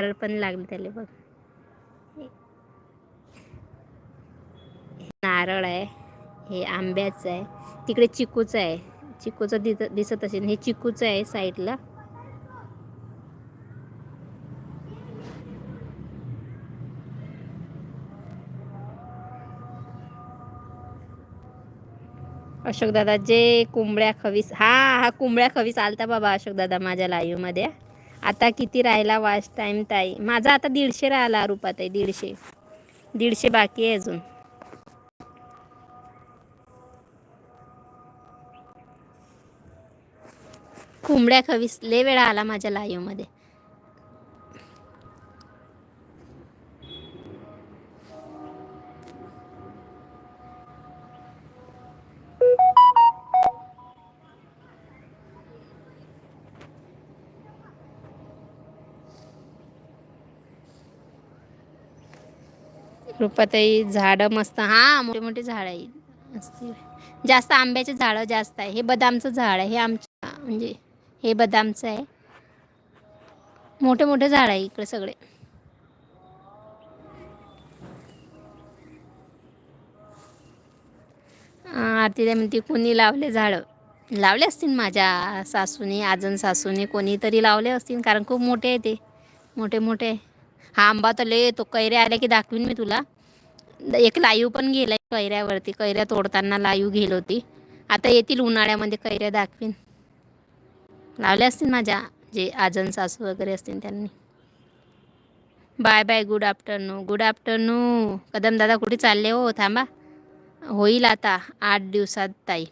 नारळ पण लागले त्याला बघ. हे नारळ आहे हे आंब्याचं आहे तिकडे चिकूचं आहे. चिकूचं दिस दिसत असेल. हे चिकूचं आहे साईडला. अशोक दादा जे कोंबड्या खवीस हा हा कोंबड्या खवीस आलता बाबा अशोक दादा माझ्या लाईव्हमध्ये. आता किती राहिला वाच टाईम ताई? माझा आता दीडशे राहिला रुपात आहे दीडशे. दीडशे बाकी आहे अजून. कोंबड्या खवीस लय वेळा आला माझ्या लाईव्हमध्ये रुपाताई झाडं मस्त हा मोठे मोठे झाड आहे असतील जास्त आंब्याचे झाडं जास्त आहे. हे बदामचं झाड आहे. हे आमच्या म्हणजे हे बदामचं आहे. मोठे मोठे झाड आहे इकडे सगळे. आरती ते म्हणते कोणी लावले झाडं? लावले असतील माझ्या सासूने आजन सासूने कोणीतरी लावले असतील कारण खूप मोठे आहे ते. मोठे मोठे. हा आंबा तर लय तो कैऱ्या आल्या की दाखवीन मी तुला. एक लाईव्ह पण गेलाय कैऱ्यावरती. कैऱ्या तोडताना लाईव्ह गेली होती. आता येतील उन्हाळ्यामध्ये कैऱ्या दाखवीन. लावल्या असतील माझ्या जे आजन सासू वगैरे असतील त्यांनी. Bye bye good afternoon good afternoon Kadam दादा कुठे चालले हो? थांबा. होईल आता आठ दिवसात ताई.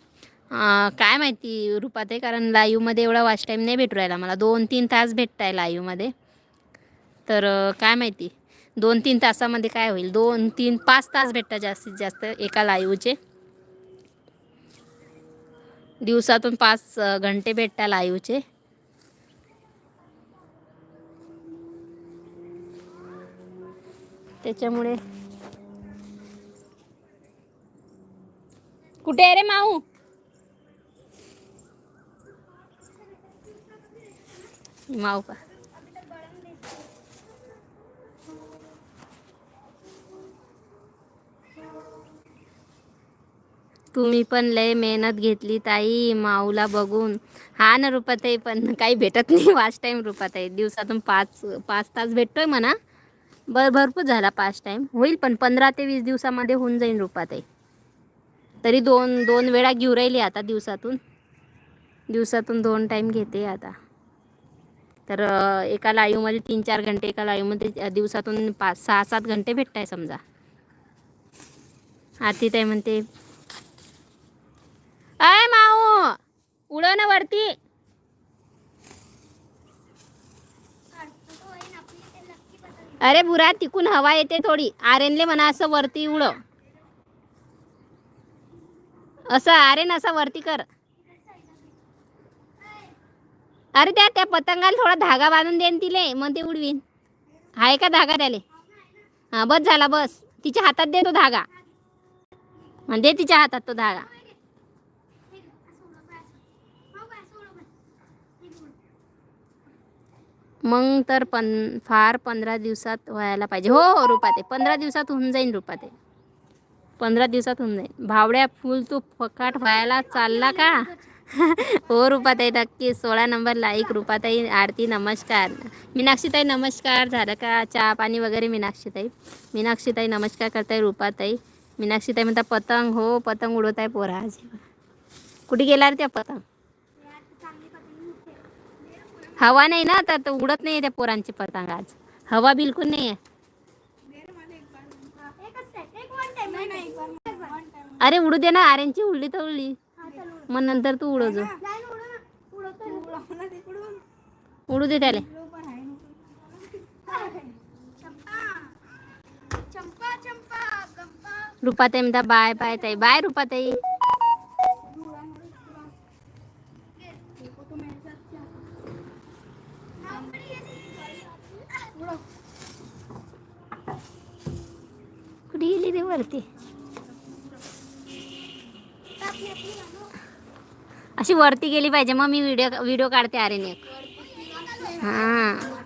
काय माहिती रूपात आहे कारण लाईव्हमध्ये एवढा वाच टाईम नाही भेटू राहिला. मला दोन तीन तास भेटत आहे लाईव्हमध्ये तर काय माहिती? दोन तीन तासामध्ये काय होईल? दोन तीन पाच तास भेटतात जास्तीत जास्त एका लाईव्हचे. दिवसातून पाच घंटे भेटतात लाईव्हचे. त्याच्यामुळे कुठे आहे रे माऊ? माऊ का? तुम्ही पण लय मेहनत घेतली ताई माऊला बघून. हा ना रुपाताई पण काही भेटत नाही. पाच टाईम रुपाताई. दिवसातून पाच पाच तास भेटतोय म्हणा. बर भरपूर झाला पाच टाईम होईल पण पंधरा ते वीस दिवसामध्ये होऊन जाईल रुपाताई. तरी दोन दोन वेळा घेऊ राहिली आता दिवसातून. दिवसातून दोन टाईम घेते आता. तर एका लाईव्हमध्ये तीन चार घंटे एका लाईव्हमध्ये दिवसातून पाच सहा सात घंटे भेटत आहे समजा. आरती ताई म्हणते अय माऊ उडव अरे बुरा तिकून हवा येते थोडी. आरेनले म्हणा असं वरती उडव. असं आरेन असं वरती कर. अरे त्या त्या पतंगाला थोडा धागा बांधून देन तिले मग ते उडवीन. आहे का धागा त्याले? हा बस झाला बस. तिच्या हातात दे तो धागा. दे तिच्या हातात तो धागा. मग तर पन फार पंधरा दिवसात व्हायला पाहिजे. हो हो रुपाते पंधरा दिवसात होऊन जाईन रुपाते पंधरा दिवसात होऊन जाईल भावड्या फुल तू फकाट व्हायला चालला का? हो रुपाताई नक्की. सोळा नंबर लाईक रुपाताई आरती नमस्कार. मीनाक्षीताई नमस्कार. झालं का चहा पाणी वगैरे मीनाक्षीताई? मीनाक्षीताई नमस्कार करताय रुपाताई. मीनाक्षीताई म्हणता पतंग हो पतंग उडवत आहे पोरा आज कुठे गेला रे त्या पतंग? हवा नाही ना तर उडत नाही त्या पोरांची पतंग आज. हवा बिलकुल नाही आहे अरे उडू दे ना आर्यांची उडली तर उडली. मग नंतर तू उडवजो उडू दे त्याले. रुपाताई म्हणता बाय बाय ताई. बाय रुपाताई कुठे गेली रे वरती. अशी वरती गेली पाहिजे. मग मी व्हिडिओ व्हिडिओ काढते अरे एक हां.